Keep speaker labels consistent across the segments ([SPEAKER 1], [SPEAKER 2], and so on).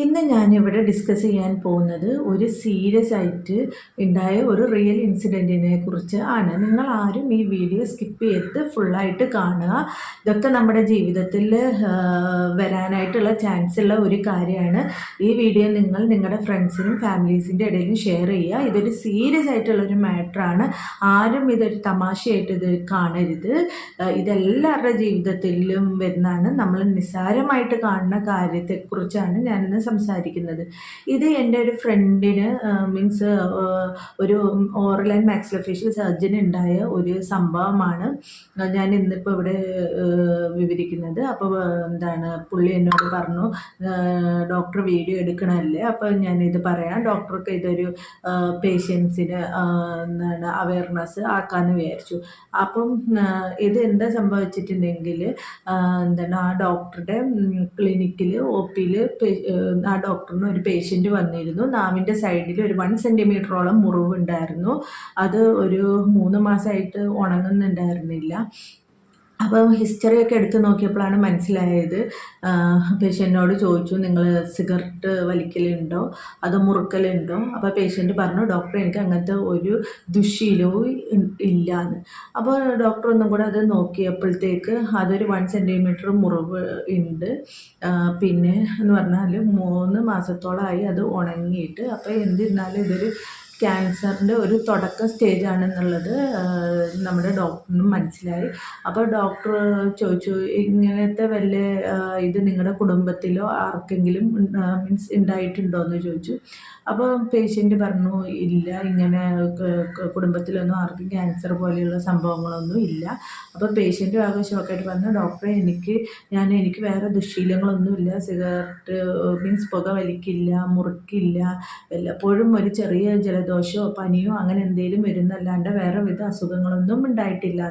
[SPEAKER 1] ഇന്ന് ഞാനിവിടെ ഡിസ്കസ് ചെയ്യാൻ പോകുന്നത് ഒരു സീരിയസ് ആയിട്ട് ഉണ്ടായ ഒരു റിയൽ ഇൻസിഡന്റിനെ കുറിച്ച് ആണ്. നിങ്ങൾ ആരും ഈ വീഡിയോ സ്കിപ്പ് ചെയ്ത് ഫുള്ളായിട്ട് കാണുക. ഇതൊക്കെ നമ്മുടെ ജീവിതത്തിൽ വരാനായിട്ടുള്ള ചാൻസ് ഉള്ള ഒരു കാര്യമാണ്. ഈ വീഡിയോ നിങ്ങൾ നിങ്ങളുടെ ഫ്രണ്ട്സിനും ഫാമിലീസിന്റെ ഇടയിലും ഷെയർ ചെയ്യുക. ഇതൊരു സീരിയസ് ആയിട്ടുള്ള ഒരു മാറ്ററാണ് ആരും ഇതൊരു തമാശയായിട്ട് ഇത് കാണരുത്. ഇതെല്ലാവരുടെ ജീവിതത്തിലും വരുന്നതാണ്. നമ്മൾ നിസ്സാരമായിട്ട് കാണുന്ന കാര്യത്തെക്കുറിച്ചാണ് ഞാനിന്ന് സംസാരിക്കുന്നത്. ഇത് എന്റെ ഒരു ഫ്രണ്ടിന് മീൻസ് ഒരു ഓറൽ ആൻഡ് മാക്സിലോഫേഷ്യൽ സർജൻ ഉണ്ടായ ഒരു സംഭവമാണ്. ഞാൻ ഇന്നിപ്പോൾ ഇവിടെ വിവരിക്കുന്നത്. അപ്പോൾ എന്താണ് പുള്ളി എന്നോട് പറഞ്ഞു ഡോക്ടർ വീഡിയോ എടുക്കണമല്ലേ അപ്പോൾ ഞാനിത് പറയാം. ഡോക്ടർക്ക് ഇതൊരു പേഷ്യൻസിന് എന്താണ് അവയർനെസ് ആക്കാമെന്ന് വിചാരിച്ചു. അപ്പം ഇത് എന്താ സംഭവിച്ചിട്ടുണ്ടെങ്കിൽ എന്താണ് ആ ഡോക്ടറുടെ ക്ലിനിക്കിൽ ഒ പിയിൽ ആ ഡോക്ടറിന് ഒരു പേഷ്യന്റ് വന്നിരുന്നു. നാവിന്റെ സൈഡിൽ ഒരു വൺ സെന്റിമീറ്ററോളം മുറിവുണ്ടായിരുന്നു. അത് ഒരു മൂന്ന് മാസമായിട്ട് ഉണങ്ങുന്നുണ്ടായിരുന്നില്ല. അപ്പോൾ ഹിസ്റ്ററിയൊക്കെ എടുത്ത് നോക്കിയപ്പോഴാണ് മനസ്സിലായത്. പേഷ്യന്റിനോട് ചോദിച്ചു നിങ്ങൾ സിഗരറ്റ് വലിക്കലുണ്ടോ? അത് മുറുക്കലുണ്ടോ? അപ്പോൾ പേഷ്യന്റ് പറഞ്ഞു ഡോക്ടർ എനിക്ക് അങ്ങനത്തെ ഒരു ദുശീലവും ഇല്ലാന്ന്. അപ്പോൾ ഡോക്ടർ ഒന്നും കൂടെ അത് നോക്കിയപ്പോഴത്തേക്ക് അതൊരു വൺ സെന്റിമീറ്റർ മുറിവ് ഉണ്ട് പിന്നെ എന്ന് പറഞ്ഞാൽ മൂന്ന് മാസത്തോളമായി അത് ഉണങ്ങിയിട്ട്. അപ്പോൾ എന്തിരുന്നാലും ഇതൊരു ക്യാൻസറിന്റെ ഒരു തുടക്ക സ്റ്റേജ് ആണെന്നുള്ളത് നമ്മുടെ ഡോക്ടറിനും മനസ്സിലായി. അപ്പോൾ ഡോക്ടർ ചോദിച്ചു ഇങ്ങനത്തെ വല്ല ഇത് നിങ്ങളുടെ കുടുംബത്തിലോ ആർക്കെങ്കിലും മീൻസ് ഉണ്ടായിട്ടുണ്ടോ എന്ന് ചോദിച്ചു. അപ്പോൾ പേഷ്യന്റ് പറഞ്ഞു ഇല്ല ഇങ്ങനെ കുടുംബത്തിലൊന്നും ആർക്കും ക്യാൻസർ പോലെയുള്ള സംഭവങ്ങളൊന്നും ഇല്ല. അപ്പോൾ പേഷ്യന്റ് ആകെ ഷോക്കായിട്ട് പറഞ്ഞു ഡോക്ടറെ എനിക്ക് ഞാൻ എനിക്ക് വേറെ ദുശീലങ്ങളൊന്നുമില്ല. സിഗരറ്റ് മീൻസ് പുക വലിക്കില്ല മുറുക്കില്ല. വല്ലപ്പോഴും ഒരു ചെറിയ ജലദോഷമോ പനിയോ അങ്ങനെ എന്തെങ്കിലും വരുന്നല്ലാണ്ട് വേറെ വിധ അസുഖങ്ങളൊന്നും ഉണ്ടായിട്ടില്ല.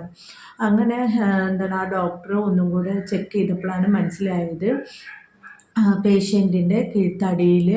[SPEAKER 1] അങ്ങനെ എന്താണ് ആ ഡോക്ടറെ ഒന്നും കൂടെ ചെക്ക് ചെയ്തപ്പോഴാണ് മനസ്സിലായത്. പേഷ്യന്റിന്റെ കീഴ്ത്തടിയിൽ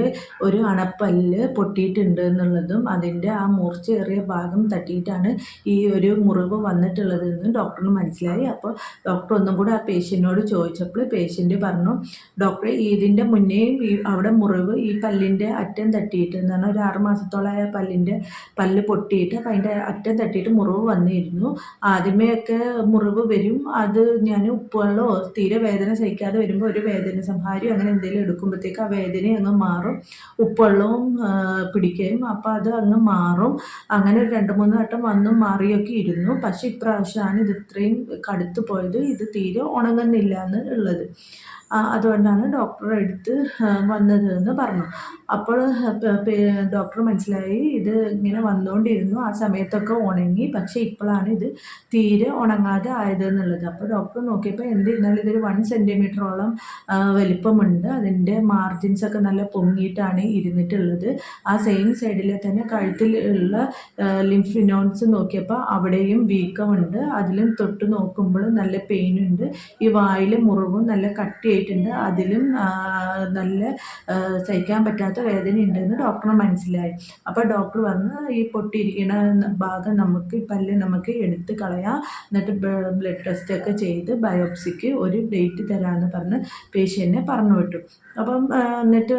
[SPEAKER 1] ഒരു അണപ്പല്ല് പൊട്ടിയിട്ടുണ്ട് എന്നുള്ളതും അതിന്റെ ആ മൂർച്ചയേറിയ ഭാഗം തട്ടിയിട്ടാണ് ഈ ഒരു മുറിവ് വന്നിട്ടുള്ളതെന്ന് ഡോക്ടറിന് മനസ്സിലായി. അപ്പോൾ ഡോക്ടർ ഒന്നും കൂടെ ആ പേഷ്യന്റിനോട് ചോദിച്ചപ്പോൾ പേഷ്യന്റ് പറഞ്ഞു ഡോക്ടർ ഇതിന്റെ മുന്നേയും ഈ അവിടെ മുറിവ് ഈ പല്ലിന്റെ അറ്റം തട്ടിയിട്ട് എന്ന് പറഞ്ഞാൽ ഒരു ആറ് മാസത്തോളമായ പല്ലിന്റെ പല്ല് പൊട്ടിയിട്ട് അപ്പം അതിന്റെ അറ്റം തട്ടിയിട്ട് മുറിവ് വന്നിരുന്നു. ആദ്യമേയൊക്കെ മുറിവ് വരും. അത് ഞാൻ ഉപ്പുവെള്ളമോ തീരെ വേദന സഹിക്കാതെ വരുമ്പോൾ ഒരു വേദന സംഹാരി അങ്ങനെ എന്തെങ്കിലും എടുക്കുമ്പോഴത്തേക്ക് ആ വേദന അങ്ങ് മാറും. ഉപ്പുവെള്ളവും പിടിക്കുകയും അപ്പോൾ അത് അങ്ങ് മാറും. അങ്ങനെ രണ്ട് മൂന്ന് വട്ടം വന്നു മാറിയൊക്കെ ഇരുന്നു. പക്ഷേ ഇപ്രാവശ്യമാണ് ഇത് ഇത്രയും കടുത്തു പോയത്. ഇത് തീരെ ഉണങ്ങുന്നില്ല എന്ന് ഉള്ളത്. അതുകൊണ്ടാണ് ഡോക്ടറെ അടുത്ത് വന്നത് എന്ന് പറഞ്ഞു. അപ്പോൾ ഡോക്ടർ മനസ്സിലായി ഇത് ഇങ്ങനെ വന്നുകൊണ്ടിരുന്നു ആ സമയത്തൊക്കെ ഉണങ്ങി പക്ഷേ ഇപ്പോഴാണ് ഇത് തീരെ ഉണങ്ങാതെ ആയത് എന്നുള്ളത് അപ്പോൾ ഡോക്ടർ നോക്കിയപ്പോൾ എന്തിരുന്നാലും ഇതൊരു വൺ സെന്റിമീറ്ററോളം വലിപ്പമുണ്ട്. അതിന്റെ മാർജിൻസ് ഒക്കെ നല്ല പൊങ്ങിയിട്ടാണ് ഇരുന്നിട്ടുള്ളത്. ആ സെയിം സൈഡിലെ തന്നെ കഴുത്തിൽ ഉള്ള ലിംഫിനോൺസ് നോക്കിയപ്പോൾ അവിടെയും വീക്കമുണ്ട്. അതിലും തൊട്ട് നോക്കുമ്പോഴും നല്ല പെയിനുണ്ട് ഈ വായിൽ മുറിവും നല്ല കട്ടിയായിട്ടുണ്ട് അതിലും നല്ല സഹിക്കാൻ പറ്റാത്ത വേദന ഉണ്ടെന്ന് ഡോക്ടറിന് മനസ്സിലായി. അപ്പോൾ ഡോക്ടർ വന്ന് ഈ പൊട്ടിയിരിക്കുന്ന ഭാഗം നമുക്ക് പല്ല് നമുക്ക് എടുത്ത് കളയാം. എന്നിട്ട് ബ്ലഡ് ടെസ്റ്റൊക്കെ ചെയ്ത് ബയോപ്സിക്ക് ഒരു ഡേറ്റ് തരാമെന്ന് പറഞ്ഞ് പേഷ്യന്റിനെ പറഞ്ഞു വിട്ടു. അപ്പം എന്നിട്ട്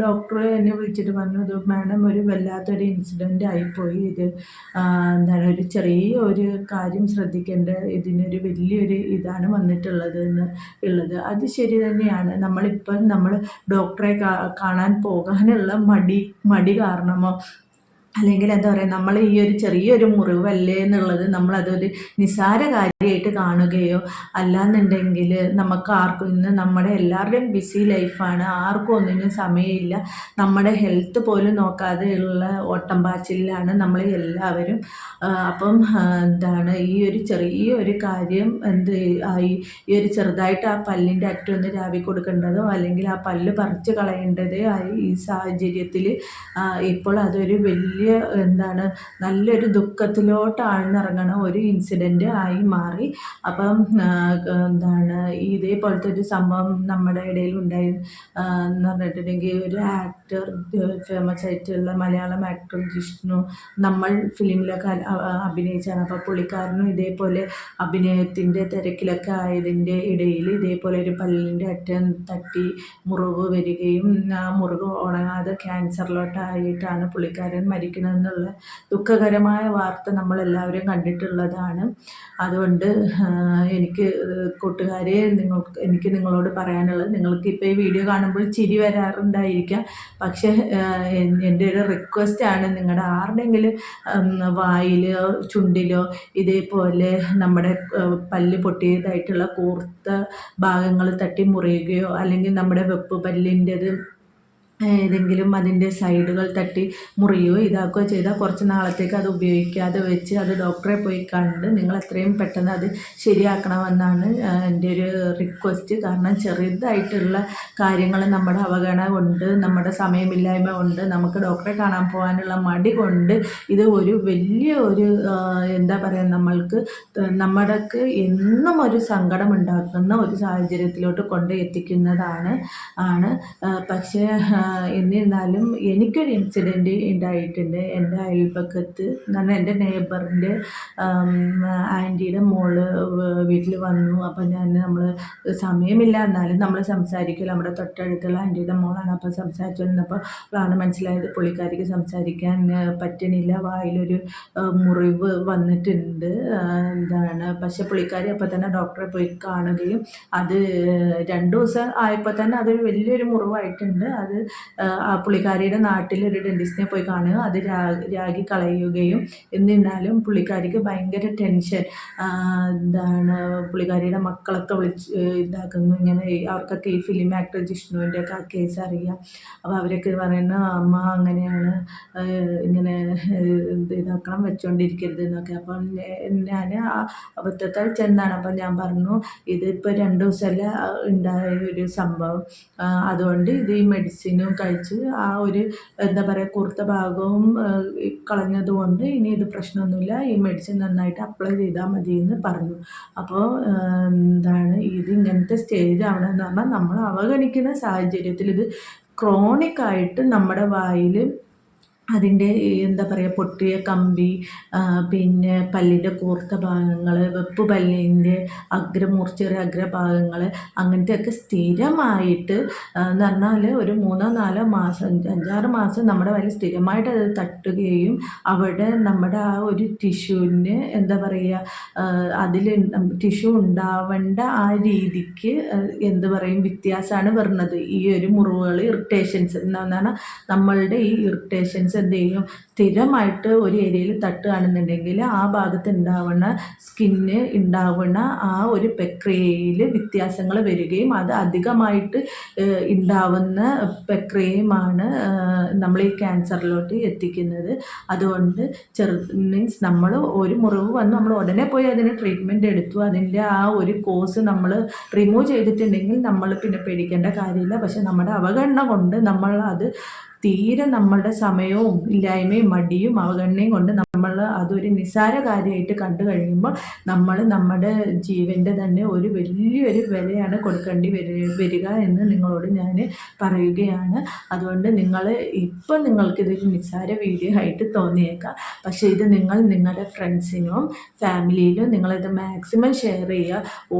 [SPEAKER 1] ഡോക്ടർ എന്നെ വിളിച്ചിട്ട് പറഞ്ഞു ഇത് മാഡം ഒരു വല്ലാത്തൊരു ഇൻസിഡന്റ് ആയിപ്പോയി ഇത് എന്താണ് ഒരു ചെറിയ ഒരു കാര്യം ശ്രദ്ധിക്കേണ്ട ഇതിനൊരു വലിയൊരു ഇതാണ് വന്നിട്ടുള്ളത് എന്ന് ഉള്ളത്. അത് ശരി തന്നെയാണ്. നമ്മളിപ്പം നമ്മൾ ഡോക്ടറെ കാണാൻ പോകാനുള്ള മടി മടി കാരണമോ അല്ലെങ്കിൽ എന്താ പറയുക നമ്മൾ ഈ ഒരു ചെറിയൊരു മുറിവല്ലേ എന്നുള്ളത് നമ്മളതൊരു നിസ്സാര കാര്യമായിട്ട് കാണുകയോ അല്ലാന്നുണ്ടെങ്കിൽ നമുക്ക് ആർക്കും ഇന്ന് നമ്മുടെ എല്ലാവരുടെയും ബിസി ലൈഫാണ് ആർക്കും ഒന്നിനും സമയമില്ല. നമ്മുടെ ഹെൽത്ത് പോലും നോക്കാതെ ഉള്ള ഓട്ടം പാച്ചിലാണ് നമ്മൾ എല്ലാവരും. അപ്പം എന്താണ് ഈ ഒരു ചെറിയൊരു കാര്യം എന്ത് ഈ ഒരു ചെറുതായിട്ട് ആ പല്ലിന്റെ അറ്റം ഒന്ന് രാവി കൊടുക്കേണ്ടതോ അല്ലെങ്കിൽ ആ പല്ല് പറിച്ച് കളയേണ്ടതോ ആയി ഈ സാഹചര്യത്തിൽ ഇപ്പോൾ അതൊരു വലിയ വലിയ എന്താണ് നല്ലൊരു ദുഃഖത്തിലോട്ട് ആഴ്ന്നിറങ്ങണ ഒരു ഇൻസിഡന്റ് ആയി മാറി. അപ്പം എന്താണ് ഇതേപോലത്തെ ഒരു സംഭവം നമ്മുടെ ഇടയിൽ ഉണ്ടായി എന്ന് പറഞ്ഞിട്ടുണ്ടെങ്കിൽ ഒരു ആക്ടർ ഫേമസ് ആയിട്ടുള്ള മലയാളം ആക്ടർ ജിഷ്ണു നമ്മൾ ഫിലിമിലൊക്കെ അഭിനയിച്ചാണ്. അപ്പോൾ പുള്ളിക്കാരനും ഇതേപോലെ അഭിനയത്തിന്റെ തിരക്കിലൊക്കെ ആയതിന്റെ ഇടയിൽ ഇതേപോലെ ഒരു പല്ലിന്റെ അറ്റം തട്ടി മുറിവ് വരികയും ആ മുറിവ് ഉണങ്ങാതെ ക്യാൻസറിലോട്ടായിട്ടാണ് പുള്ളിക്കാരൻ മരിക്കണമെന്നുള്ള ദുഃഖകരമായ വാർത്ത നമ്മളെല്ലാവരും കണ്ടിട്ടുള്ളതാണ്. അതുകൊണ്ട് എനിക്ക് കൂട്ടുകാരെ നിങ്ങൾക്ക് എനിക്ക് നിങ്ങളോട് പറയാനുള്ളത് നിങ്ങൾക്ക് ഇപ്പോൾ ഈ വീഡിയോ കാണുമ്പോൾ ചിരി വരാറുണ്ടായിരിക്കാം. പക്ഷേ എന്റെ ഒരു റിക്വസ്റ്റാണ് നിങ്ങളുടെ ആരുടെയെങ്കിലും വായിലോ ചുണ്ടിലോ ഇതേപോലെ നമ്മുടെ പല്ല് പൊട്ടിയതായിട്ടുള്ള കൂർത്ത ഭാഗങ്ങൾ തട്ടി മുറിയുകയോ അല്ലെങ്കിൽ നമ്മുടെ വെപ്പ് പല്ലിന്റെത് ഏതെങ്കിലും അതിന്റെ സൈഡുകൾ തട്ടി മുറിയോ ഇതാക്കുകയോ ചെയ്താൽ കുറച്ച് നാളത്തേക്ക് അത് ഉപയോഗിക്കാതെ വെച്ച് അത് ഡോക്ടറെ പോയി കണ്ട് നിങ്ങൾ എത്രയും പെട്ടെന്ന് അത് ശരിയാക്കണമെന്നാണ് എന്റെ ഒരു റിക്വസ്റ്റ്. കാരണം ചെറുതായിട്ടുള്ള കാര്യങ്ങൾ നമ്മുടെ അവഗണന കൊണ്ട് നമ്മുടെ സമയമില്ലായ്മ കൊണ്ട് നമുക്ക് ഡോക്ടറെ കാണാൻ പോകാനുള്ള മടി കൊണ്ട് ഇത് ഒരു വലിയ ഒരു എന്താ പറയുക നമ്മൾക്ക് നമ്മുടെക്ക് എന്നും ഒരു സങ്കടം ഉണ്ടാക്കുന്ന ഒരു സാഹചര്യത്തിലോട്ട് കൊണ്ട് എത്തിക്കുന്നതാണ് ആണ്. പക്ഷേ എന്നിരുന്നാലും എനിക്കൊരു ഇൻസിഡന്റ് ഉണ്ടായിട്ടുണ്ട് എന്റെ അയൽപക്കത്ത് പറഞ്ഞാൽ എന്റെ നെയ്ബറിന്റെ ആന്റിയുടെ മോൾ വീട്ടിൽ വന്നു. അപ്പോൾ ഞാൻ നമ്മൾ സമയമില്ല എന്നാലും നമ്മൾ സംസാരിക്കില്ല നമ്മുടെ തൊട്ടടുത്തുള്ള ആന്റിയുടെ മോളാണ് അപ്പോൾ സംസാരിച്ചുകൊണ്ടിരുന്നപ്പോൾ ആണ് മനസ്സിലായത്. പുള്ളിക്കാരിക്ക് സംസാരിക്കാൻ പറ്റണില്ല. വായിലൊരു മുറിവ് വന്നിട്ടുണ്ട്. എന്താണ്? പക്ഷേ പുള്ളിക്കാരി അപ്പോൾ തന്നെ ഡോക്ടറെ പോയി കാണുകയും അത് രണ്ട് ദിവസം ആയപ്പോൾ തന്നെ അതൊരു വലിയൊരു മുറിവായിട്ടുണ്ട്. അത് ആ പുള്ളിക്കാരിയുടെ നാട്ടിൽ ഒരു ഡെന്റിസ്റ്റിനെ പോയി കാണുക. അത് രാഗി കളയുകയും എന്നിരുന്നാലും പുള്ളിക്കാരിക്ക് ഭയങ്കര ടെൻഷൻ എന്താണ് പുള്ളിക്കാരിയുടെ മക്കളൊക്കെ വിളിച്ച് ഇതാക്കുന്നു. ഇങ്ങനെ അവർക്കൊക്കെ ഈ ഫിലിം ആക്ടർ ജിഷ്ണുവിന്റെ ഒക്കെ ആ കേസ് അറിയാം. അപ്പോൾ അവരൊക്കെ പറയുന്നത് അമ്മ അങ്ങനെയാണ് ഇങ്ങനെ ഇതാക്കണം വെച്ചുകൊണ്ടിരിക്കരുത് എന്നൊക്കെ. അപ്പം ഞാൻ അബദ്ധത്താൽ ചെന്നാണ്. അപ്പം ഞാൻ പറഞ്ഞു ഇതിപ്പോൾ രണ്ട് ദിവസമല്ല ഉണ്ടായ ഒരു സംഭവം. അതുകൊണ്ട് ഇത് ഈ മെഡിസിനും കഴിച്ച് ആ ഒരു എന്താ പറയുക കുർത്ത ഭാഗവും കളഞ്ഞതുകൊണ്ട് ഇനി ഇത് പ്രശ്നമൊന്നുമില്ല. ഈ മെഡിസിൻ നന്നായിട്ട് അപ്ലൈ ചെയ്താൽ മതി എന്ന് പറഞ്ഞു അപ്പോൾ എന്താണ് ഇത് ഇങ്ങനത്തെ സ്റ്റേജ് ആവണമെന്ന് പറഞ്ഞാൽ നമ്മൾ അവഗണിക്കുന്ന സാഹചര്യത്തിൽ ഇത് ക്രോണിക്കായിട്ട് നമ്മുടെ വായിൽ അതിന്റെ എന്താ പറയുക പൊട്ടിയ കമ്പി പിന്നെ പല്ലിന്റെ കൂർത്ത ഭാഗങ്ങൾ വെപ്പ് പല്ലിന്റെ അഗ്ര അഗ്രഭാഗങ്ങൾ അങ്ങനത്തെയൊക്കെ സ്ഥിരമായിട്ട് എന്ന് പറഞ്ഞാൽ ഒരു മൂന്നോ നാലോ മാസം അഞ്ചാറ് മാസം നമ്മുടെ വയലിൽ സ്ഥിരമായിട്ട് അത് തട്ടുകയും അവിടെ നമ്മുടെ ആ ഒരു ടിഷ്യൂവിന് എന്താ പറയുക അതിൽ ടിഷ്യൂ ഉണ്ടാവേണ്ട ആ രീതിക്ക് എന്ത് പറയും വ്യത്യാസമാണ് വരുന്നത്. ഈ ഒരു മുറിവുകൾ ഇറിറ്റേഷൻസ് എന്ന് പറഞ്ഞാൽ നമ്മളുടെ ഈ ഇറിറ്റേഷൻസ് എന്ത് ചെയ്യും സ്ഥിരമായിട്ട് ഒരു ഏരിയയിൽ തട്ടുകയാണെന്നുണ്ടെങ്കിൽ ആ ഭാഗത്ത് ഉണ്ടാവുന്ന സ്കിന്ന് ഉണ്ടാവുന്ന ആ ഒരു പ്രക്രിയയിൽ വ്യത്യാസങ്ങൾ വരികയും അത് അധികമായിട്ട് ഉണ്ടാവുന്ന പ്രക്രിയയുമാണ് നമ്മൾ ഈ ക്യാൻസറിലോട്ട് എത്തിക്കുന്നത്. അതുകൊണ്ട് ചെറു മീൻസ് നമ്മൾ ഒരു മുറിവ് വന്ന് നമ്മൾ ഉടനെ പോയി അതിന് ട്രീറ്റ്മെന്റ് എടുത്തു. അതിന്റെ ആ ഒരു കോസ് നമ്മൾ റിമൂവ് ചെയ്തിട്ടുണ്ടെങ്കിൽ നമ്മൾ പിന്നെ പേടിക്കേണ്ട കാര്യമില്ല. പക്ഷെ നമ്മുടെ അവഗണന കൊണ്ട് നമ്മൾ അത് തീരെ നമ്മളുടെ സമയവും ഇല്ലായ്മയും മടിയും അവഗണനയും കൊണ്ട് നമ്മൾ അതൊരു നിസ്സാര കാര്യമായിട്ട് കണ്ടു കഴിയുമ്പോൾ നമ്മൾ നമ്മുടെ ജീവന്റെ തന്നെ ഒരു വലിയൊരു വിലയാണ് കൊടുക്കേണ്ടി വരിക എന്ന് നിങ്ങളോട് ഞാൻ പറയുകയാണ്. അതുകൊണ്ട് നിങ്ങൾ ഇപ്പം നിങ്ങൾക്കിതൊരു നിസ്സാര വീഡിയോ ആയിട്ട് തോന്നിയേക്കാം. പക്ഷേ ഇത് നിങ്ങൾ നിങ്ങളുടെ ഫ്രണ്ട്സിനും ഫാമിലിയിലും നിങ്ങളിത് മാക്സിമം ഷെയർ ചെയ്യുക.